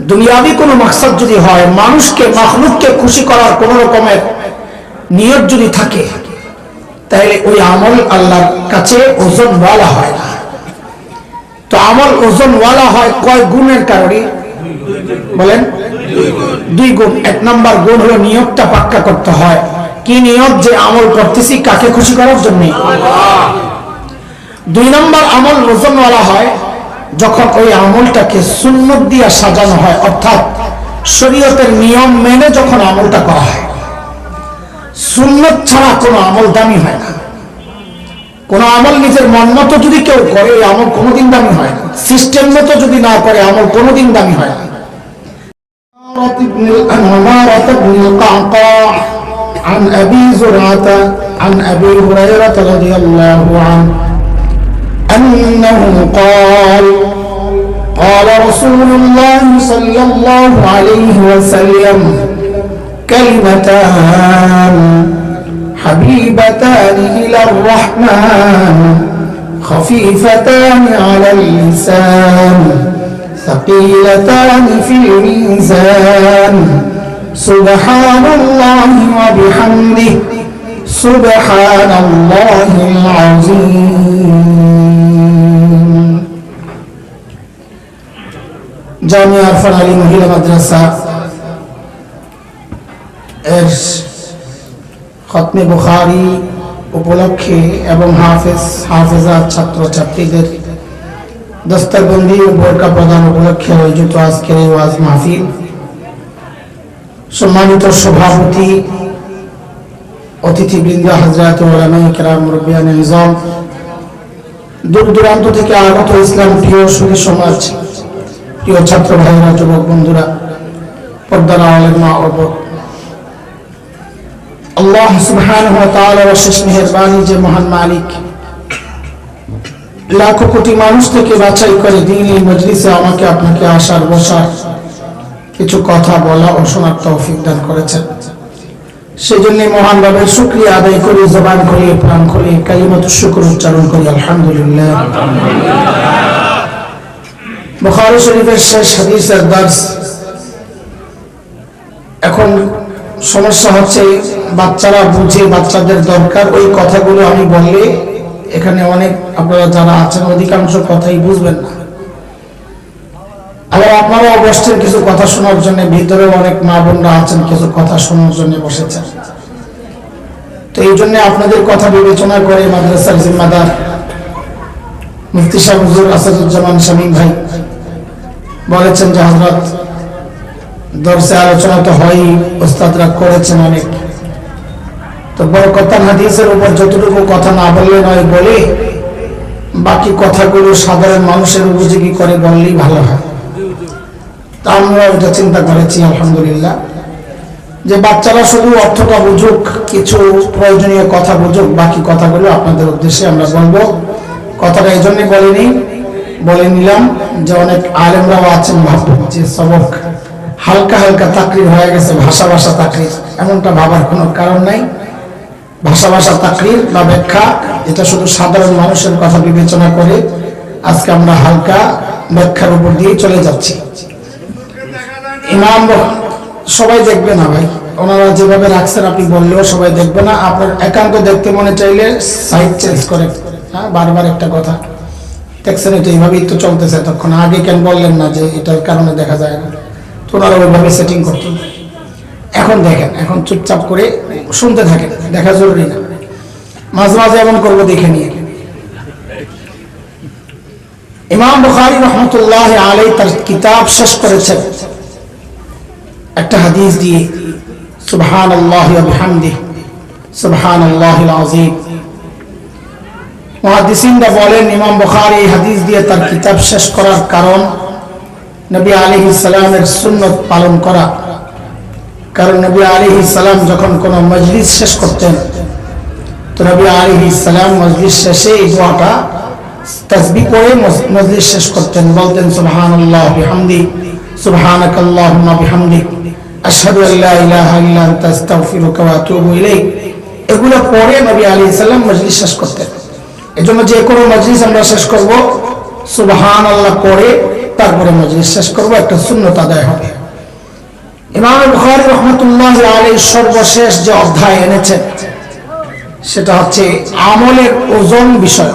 দুনিয়াবি কোনো মাকসাদ যদি হয়, মানুষকে মাহলুককে খুশি করার কোন রকমের নিয়ত যদি থাকে, তাহলে ওই আমল আল্লাহর কাছে ওজনওয়ালা হয় না। তো আমল ওজনওয়ালা হয় কয় গুণের কারণে? বলেন, দুই গুণ। এক নাম্বার গুণ হলো নিয়তটা পাক্কা করতে হয়। কি নিয়ত যে আমল করতেছি, কাকে খুশি করার জন্য? দুই নম্বর আমল ওজনওয়ালা হয় যখন ওই আমলটাকে সুন্নত দিয়ে সাজানো হয় অর্থাৎ শরীয়তের নিয়ম মেনে যখন আমলটা করা হয় সুন্নত ছাড়া কোনো আমল দামি হয় না কোন আমল নিজের মন মতো যদি কেউ করে এই আমল কোনোদিন দামি হয় না সিস্টেম মতো যদি না করে আমল কোনোদিন দামি হয় না عن عمارة بن القعقاع عن أبي زرعة عن أبي هريرة رضي الله عنه أنه قال قال رسول الله صلى الله عليه وسلم كلمتان حبيبتان إلى الرحمن خفيفتان على اللسان ثقيلتان في الميزان. سبحان الله وبحمده سبحان الله العظيم. জামিয়া আরফান আলী মহিলা মাদ্রাসা এর খতমে বুখারি উপলক্ষে এবং হাফেজ হাফেজা ছাত্র ছাত্রীদের দস্তরবন্দি ও বোরকা প্রদান উপলক্ষে আয়োজিত আজকের এই ওয়াজ মাহফিল। সম্মানিত সভাপতি, অতিথিবৃন্দ, হাজরাত কেরাম দূর দূরান্ত থেকে আগত ইসলাম প্রিয় সুরী সমাজ প্রিয় ছাত্র ভাইরা, যুবক বন্ধুরা পর্দার আলের মা বোন। আল্লাহ যে মহান মালিক, লাখো কোটি মানুষ থেকে বাছাই করে দিন এই মজলিসে আমাকে আপনাকে আসার বসার কিছু কথা বলা ও শোনার তৌফিক দান করেছেন সেই জন্য মহান ভাবের শুক্রিয়া আদায় করি, জবান করি, প্রাণ করি কালিমত শুক্র উচ্চারণ করি, আলহামদুলিল্লাহ বুখারী শরীফের শেষ হাদিসের দার্স এখন সমস্যা হচ্ছে, বাচ্চারা বুঝে বাচ্চাদের দরকার। ওই কথাগুলো আমি বললে এখানে অনেক আপনারা যারা আছেন, অধিকাংশ কথাই বুঝবেন না। আবার আপনারা অবশ্যই কিছু কথা শোনার জন্য ভিতরে অনেক মা বোনরা আছেন, কিছু কথা শোনার জন্য বসেছেন। তো এই জন্য আপনাদের কথা বিবেচনা করে মাদ্রাসার জিম্মাদার মুফতি সাহেব হুজুর আসাদুজ্জামান শামীম ভাই বলেছেন যে হজরত দর্শে আলোচনা তো হয় ওস্তাদরা করেছেন অনেক। তো বরকতান হাদিসের উপর যতটুকু কথা না বললে নয় বলে, বাকি কথাগুলো সাধারণ মানুষের উপযোগী করে বললেই ভালো হয়। তা আমরা এটা চিন্তা করেছি, আলহামদুলিল্লাহ। যে বাচ্চারা শুধু অর্থটা বুঝুক, কিছু প্রয়োজনীয় কথা বুঝুক, বাকি কথাগুলো আপনাদের উদ্দেশ্যে আমরা বলব। কথাটা এই জন্যই বলিনি বলে নিলাম, যে অনেক আলেমরাও আছেন ভাববেন যে সবক হালকা হালকা তাকরির হয়ে গেছে, ভাষা ভাষা তাকরির এমনটা ভাবার কোনো কারণ নাই। ভাষা ভাষা তাকরির বা ব্যাখ্যা এটা শুধু সাধারণ মানুষের কথা বিবেচনা করে আজকে আমরা হালকা ব্যাখ্যার উপর দিয়ে চলে যাচ্ছি। ইমাম সবাই দেখবে না ভাই। ওনারা যেভাবে রাখছেন আপনি বললেও সবাই দেখবে না। আপনার একান্ত দেখতে মনে চাইলে সাইড চেঞ্জ করে। হ্যাঁ বারবার একটা কথা। দেখছেন এটা এইভাবেই তো চলতেছে তখন আগে কেন বললেন না যে এটার কারণে দেখা যায় না? তো ওনারা ওইভাবে সেটিং করতেন এখন দেখেন, এখন চুপচাপ করে শুনতে থাকেন, দেখা জরুরি না। মাঝে মাঝে এমন করব দেখে নিয়ে। ইমাম বুখারী রহমতুল্লাহ আলাই তার কিতাব শেষ করেছেন। একটা হাদিস দিয়ে সুবহান আল্লাহ সুবহান আল্লাহ আজিম মহাদিসিনরা বলেন, ইমাম বুখারী এই হাদিস দিয়ে তার কিতাব শেষ করার কারণ নবী আলাইহিস সালামের সুন্নত পালন করা। কারণ নবী আলাইহিস সালাম যখন কোন মজলিস শেষ করতেন, তো নবী আলাইহিস সালাম মজলিস শেষে এই দোয়াটা তাসবিহ করে মজ- মজলিস শেষ করতেন। বলতেন, সুবহানাল্লাহ বিহামদি, সুবহানাকাল্লাহুম্মা বিহামদিক আশহাদু আল্লা ইলাহা ইল্লা আনতা, আস্তাগফিরুকা ওয়া আতুবু ইলাইক। এগুলো পরে নবী আলাইহিস সালাম মজলিস শেষ করতেন। এজন্য যে কোনো মজলিস আমরা শেষ করব। সুবহানাল্লাহ করে তারপরে মজলিস শেষ করব, একটা শূন্যত আদায় হবে। ইমাম বুখারী রহমতুল্লাহ আলী সর্বশেষ যে অধ্যায় এনেছেন, সেটা হচ্ছে আমলের ওজন বিষয়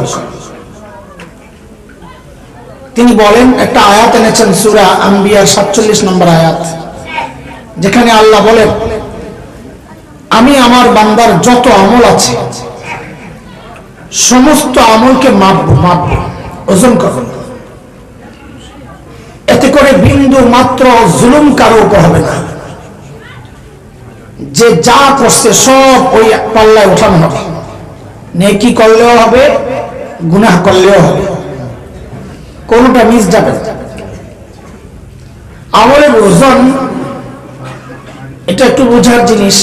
তিনি বলেন, একটা আয়াত এনেছেন সুরা আম্বিয়ার সাতচল্লিশ নম্বর আয়াত, যেখানে আল্লাহ বলেন, আমি আমার বান্দার যত আমল আছে সমস্ত আমলকে মাপব মাপব ওজন কখন এতে করে বিন্দু মাত্র জুলুম কারও উপর হবে না। যে যা করছে সব ওই পাল্লায় ওঠানো হবে। নেকি করলেও হবে, গুনাহ করলেও হবে। কোনটা মিস যাবে আমলের ওজন, এটা একটু বোঝার জিনিস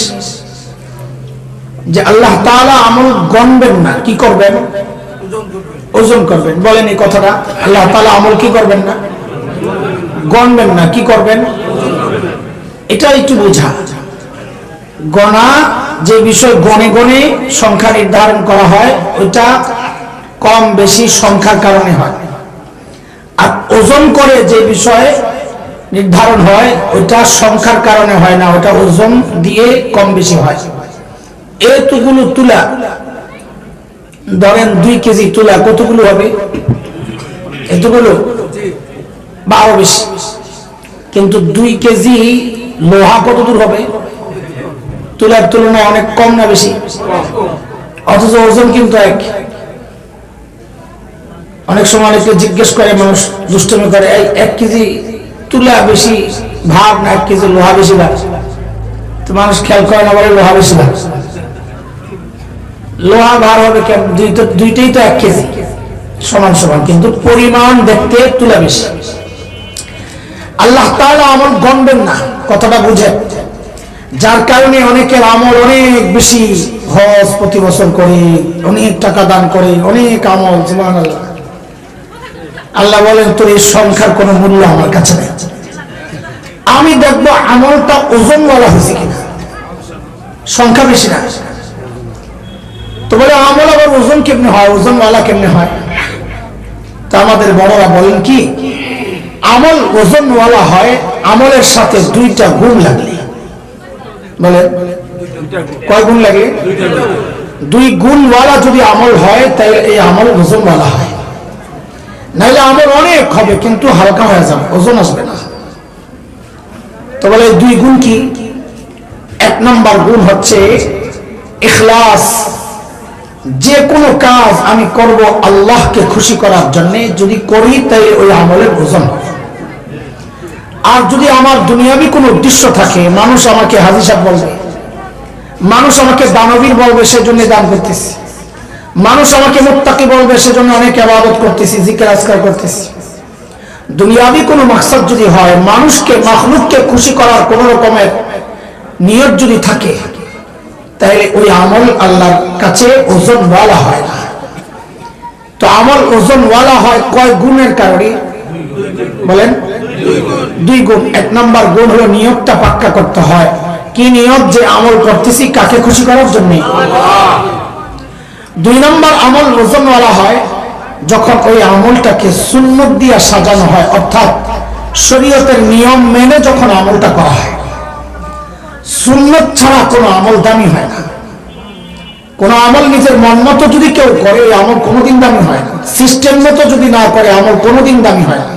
যে আল্লাহ তাআলা আমল গণবেন না, কি করবেন? ওজন করবেন। বলেন এই কথাটা, আল্লাহ তালা আমল কি করবেন না? গণবেন না, কি করবেন? এটা একটু বোঝা। গণা যে বিষয় গণে গণে সংখ্যা নির্ধারণ করা হয়, ওইটা কম বেশি সংখ্যার কারণে হয়। আর ওজন করে যে বিষয়ে নির্ধারণ হয়, ওইটা সংখ্যার কারণে হয় না ওটা ওজন দিয়ে কম বেশি হয়। এতগুলো তুলা, ধরেন দুই কেজি তুলা কতগুলো হবে? এতগুলো? বারো বেশি। কিন্তু দুই কেজি লোহা কত দূর হবে? তুলার তুলনায় অনেক কম না বেশি? অথচ ওজন কিন্তু এক। অনেক সময় অনেকে জিজ্ঞেস করে, মানুষ দুষ্টমি করে এক কেজি তুলা বেশি ভাগ না এক কেজি লোহা বেশি ভাগ? তো মানুষ খেয়াল করে না বলে লোহা বেশি ভাগ। লোহা ভার হবে কেন দুইটাই তো এক কেজি। সমান সমান, কিন্তু পরিমাণ দেখতে তুলা বেশি। আল্লাহ তাআলা আমল গণবেন না, কথাটা বুঝে। যার কারণে অনেকের আমল অনেক বেশি হজ প্রতি বছর করে, অনেক টাকা দান করে, অনেক আমল সুবহান আল্লাহ আল্লাহ বলেন, তোর এই সংখ্যার কোনো মূল্য আমার কাছে নেই। আমি দেখব আমলটা ওজন বলা হয়েছে কিনা। সংখ্যা বেশি না। তো বলে আমল আবার ওজন কেমনে হয়? ওজনওয়ালা কেমনে হয়? তা আমাদের বড়রা বলেন কি, আমল ওজনওয়ালা হয়, আমলের সাথে দুইটা গুণ লাগলে। বলে, কয় গুণ লাগে দুই গুণওয়ালা যদি আমল হয় তাই এই আমল ওজনওয়ালা হয়। নাইলে আমল অনেক হবে, কিন্তু হালকা হয়ে যাবে, ওজন আসবে না। তো বলে দুই গুণ কি? এক নম্বর গুণ হচ্ছে ইখলাস। যে কোনো কাজ আমি করব আল্লাহকে খুশি করার জন্য, যদি করি তাই ওই আমলের ওজন আর যদি আমার দুনিয়াবি কোনো উদ্দেশ্য থাকে, মানুষ আমাকে হাজি সাহেব বলবে, মানুষ আমাকে দানবীর বলবে, সেজন্য দান করতেছি। মানুষ আমাকে মুত্তাকি বলবে, সেজন্য অনেক আবাদত করতেছি, জিকির আজকার করতেছি। দুনিয়াবি কোনো মাকসাদ যদি হয়, মানুষকে মাহলুককে খুশি করার কোন রকমের নিয়ত যদি থাকে তাহলে ওই আমল আল্লাহর কাছে ওজনওয়ালা হয় না। তো আমল ওজনওয়ালা হয় কয় গুণের কারণে? বলেন। দুই গুণ। এক নাম্বার গুণ হলো নিয়তটা পাক্কা করতে হয়। কি নিয়ত যে আমল করতেছি, কাকে খুশি করার জন্য? দুই নম্বর আমল ওজনওয়ালা হয় যখন ওই আমলটাকে সুন্নত দিয়া সাজানো হয়। অর্থাৎ শরীয়তের নিয়ম মেনে যখন আমলটা করা হয়। সুন্নত ছাড়া কোনো আমল দামি হয় না। কোনো আমল নিজের মন মতো যদি কেউ করে আমল কোনোদিন দামি হয় না। সিস্টেম মতো যদি না করে, আমল কোনোদিন দামি হয় না।